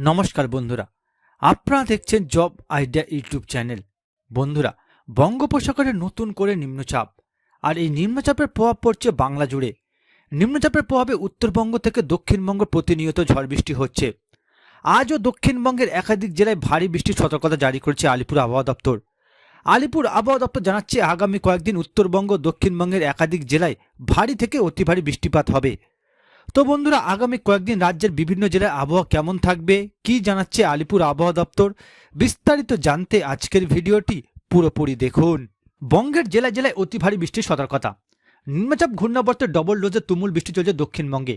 নমস্কার বন্ধুরা। আপনারা দেখছেন জব আইডিয়া ইউটিউব চ্যানেল। বন্ধুরা, বঙ্গোপসাগরে নতুন করে নিম্নচাপ। আর এই নিম্নচাপের প্রভাব পড়ছে বাংলা জুড়ে। নিম্নচাপের প্রভাবে উত্তরবঙ্গ থেকে দক্ষিণবঙ্গ প্রতিনিয়ত ঝড় বৃষ্টি হচ্ছে। আজও দক্ষিণবঙ্গের একাধিক জেলায় ভারী বৃষ্টির সতর্কতা জারি করেছে আলিপুর আবহাওয়া দপ্তর। আলিপুর আবহাওয়া দপ্তর জানাচ্ছে, আগামী কয়েকদিন উত্তরবঙ্গ দক্ষিণবঙ্গের একাধিক জেলায় ভারী থেকে অতি ভারী বৃষ্টিপাত হবে। তো বন্ধুরা, আগামী কয়েকদিন রাজ্যের বিভিন্ন জেলায় আবহাওয়া কেমন থাকবে, কি জানাচ্ছে আলিপুর আবহাওয়া দপ্তর? বিস্তারিত জানতে আজকের ভিডিওটি পুরোপুরি দেখুন। বঙ্গের জেলায় জেলায় অতি ভারী বৃষ্টির সতর্কতা। নিম্নচাপ ঘূর্ণাবর্তের ডবল ডোজে তুমুল বৃষ্টি চলছে দক্ষিণবঙ্গে।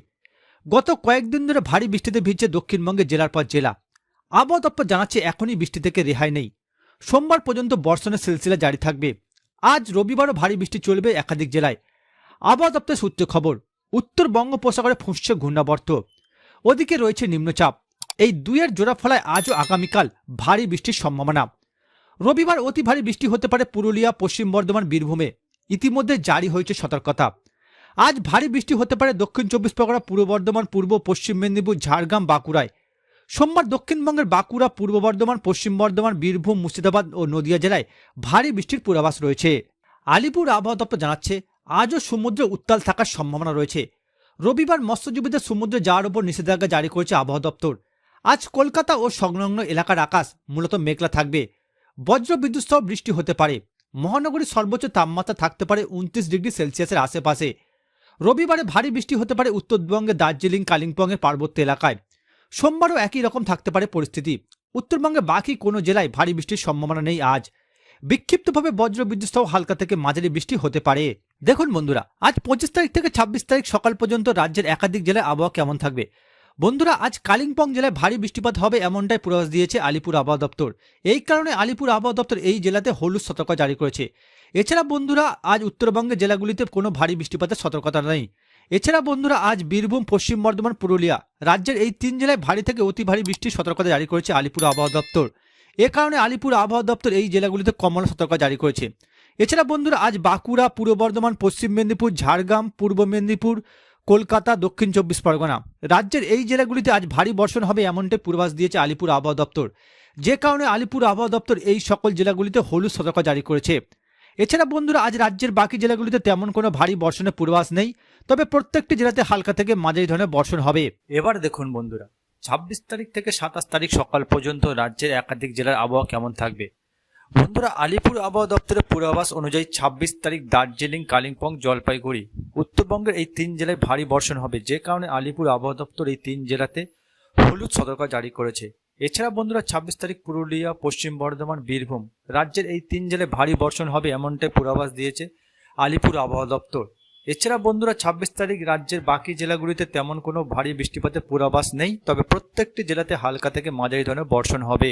গত কয়েকদিন ধরে ভারী বৃষ্টিতে ভিজছে দক্ষিণবঙ্গের জেলার পর জেলা। আবহাওয়া দপ্তর জানাচ্ছে এখনই বৃষ্টি থেকে রেহাই নেই। সোমবার পর্যন্ত বর্ষণের সিলসিলা জারি থাকবে। আজ রবিবারও ভারী বৃষ্টি চলবে একাধিক জেলায়। আবহাওয়া দপ্তরের সূত্রে খবর উত্তর বঙ্গোপসাগরে ফুঁসছে ঘূর্ণাবর্ত। ওদিকে রয়েছে নিম্নচাপ। এই দুইয়ের জোড়া ফলায় আজও আগামীকাল ভারী বৃষ্টির সম্ভাবনা। রবিবার অতি ভারী বৃষ্টি হতে পারে পুরুলিয়া, পশ্চিম বর্ধমান, বীরভূমে। ইতিমধ্যে জারি হয়েছে সতর্কতা। আজ ভারী বৃষ্টি হতে পারে দক্ষিণ চব্বিশ পরগনা, পূর্ব বর্ধমান, পূর্ব, পশ্চিম মেদিনীপুর, ঝাড়গ্রাম, বাঁকুড়ায়। সোমবার দক্ষিণবঙ্গের বাঁকুড়া, পূর্ব বর্ধমান, পশ্চিম বর্ধমান, বীরভূম, মুর্শিদাবাদ ও নদিয়া জেলায় ভারী বৃষ্টির পূর্বাভাস রয়েছে। আলিপুর আবহাওয়া দপ্তর জানাচ্ছে আজও সমুদ্রে উত্তাল থাকার সম্ভাবনা রয়েছে। রবিবার মৎস্যজীবীদের সমুদ্রে যাওয়ার উপর নিষেধাজ্ঞা জারি করেছে আবহাওয়া দপ্তর। আজ কলকাতা ও সংলগ্ন এলাকার আকাশ মূলত মেঘলা থাকবে। বজ্র বিদ্যুৎ সহ বৃষ্টি হতে পারে। মহানগরীর সর্বোচ্চ তাপমাত্রা থাকতে পারে উনত্রিশ ডিগ্রি সেলসিয়াসের আশেপাশে। রবিবারে ভারী বৃষ্টি হতে পারে উত্তরবঙ্গের দার্জিলিং, কালিম্পংয়ের পার্বত্য এলাকায়। সোমবারও একই রকম থাকতে পারে পরিস্থিতি। উত্তরবঙ্গে বাকি কোনো জেলায় ভারী বৃষ্টির সম্ভাবনা নেই আজ। বিক্ষিপ্তভাবে বজ্র বিদ্যুৎ সহ হালকা থেকে মাঝারি বৃষ্টি হতে পারে। দেখুন বন্ধুরা, আজ পঁচিশ তারিখ থেকে ছাব্বিশ তারিখ সকাল পর্যন্ত রাজ্যের একাধিক জেলায় আবহাওয়া কেমন থাকবে? বন্ধুরা, আজ কালিম্পং জেলায় ভারী বৃষ্টিপাত হবে এমনটাই পূর্বাভাস দিয়েছে আলিপুর আবহাওয়া দপ্তর। এই কারণে আলিপুর আবহাওয়া দপ্তর এই জেলাতে হলুদ সতর্কতা জারি করেছে। এছাড়া বন্ধুরা, আজ উত্তরবঙ্গের জেলাগুলিতে কোনো ভারী বৃষ্টিপাতের সতর্কতা নেই। এছাড়া বন্ধুরা, আজ বীরভূম, পশ্চিম বর্ধমান, পুরুলিয়া রাজ্যের এই তিন জেলায় ভারী থেকে অতি ভারী বৃষ্টির সতর্কতা জারি করেছে আলিপুর আবহাওয়া দপ্তর। এ কারণে আলিপুর আবহাওয়া দপ্তর এই জেলাগুলিতে কমলা সতর্কতা জারি করেছে। এছাড়া বন্ধুরা, আজ বাঁকুড়া, পূর্ব বর্ধমান, পশ্চিম মেদিনীপুর, ঝাড়গ্রাম, পূর্ব মেদিনীপুর, কলকাতা, দক্ষিণ চব্বিশ পরগনা। রাজ্যের এই জেলাগুলিতে আজ ভারী বর্ষণ হবে এমনটাই পূর্বাভাস দিয়েছে আলিপুর আবহাওয়া দপ্তর। যে কারণে আলিপুর আবহাওয়া দপ্তর এই সকল জেলাগুলিতে হলুদ সতর্কতা জারি করেছে। এছাড়া বন্ধুরা, আজ রাজ্যের বাকি জেলাগুলিতে তেমন কোনো ভারী বর্ষণের পূর্বাভাস নেই, তবে প্রত্যেকটি জেলাতে হালকা থেকে মাঝারি ধরনের বর্ষণ হবে। এবার দেখুন বন্ধুরা, ছাব্বিশ তারিখ থেকে সাতাশ তারিখ সকাল পর্যন্ত রাজ্যের একাধিক জেলার আবহাওয়া কেমন থাকবে? বন্ধুরা, আলিপুর আবহাওয়া দপ্তরের পূর্বাভাস অনুযায়ী ছাব্বিশ তারিখ দার্জিলিং, কালিম্পং, জলপাইগুড়ি। উত্তরবঙ্গের এই তিন জেলায় ভারী বর্ষণ হবে, যে কারণে আলিপুর আবহাওয়া দপ্তর এই তিন জেলাতে হলুদ সতর্কতা জারি করেছে। এছাড়া বন্ধুরা, ছাব্বিশ তারিখ পুরুলিয়া, পশ্চিম বর্ধমান, বীরভূম রাজ্যের এই তিন জেলায় ভারী বর্ষণ হবে এমনটাই পূর্বাভাস দিয়েছে আলিপুর আবহাওয়া দপ্তর। এছাড়া বন্ধুরা, ছাব্বিশ তারিখ রাজ্যের বাকি জেলাগুলিতে তেমন কোনো ভারী বৃষ্টিপাতের পূর্বাভাস নেই, তবে প্রত্যেকটি জেলাতে হালকা থেকে মাঝারি ধরনের বর্ষণ হবে।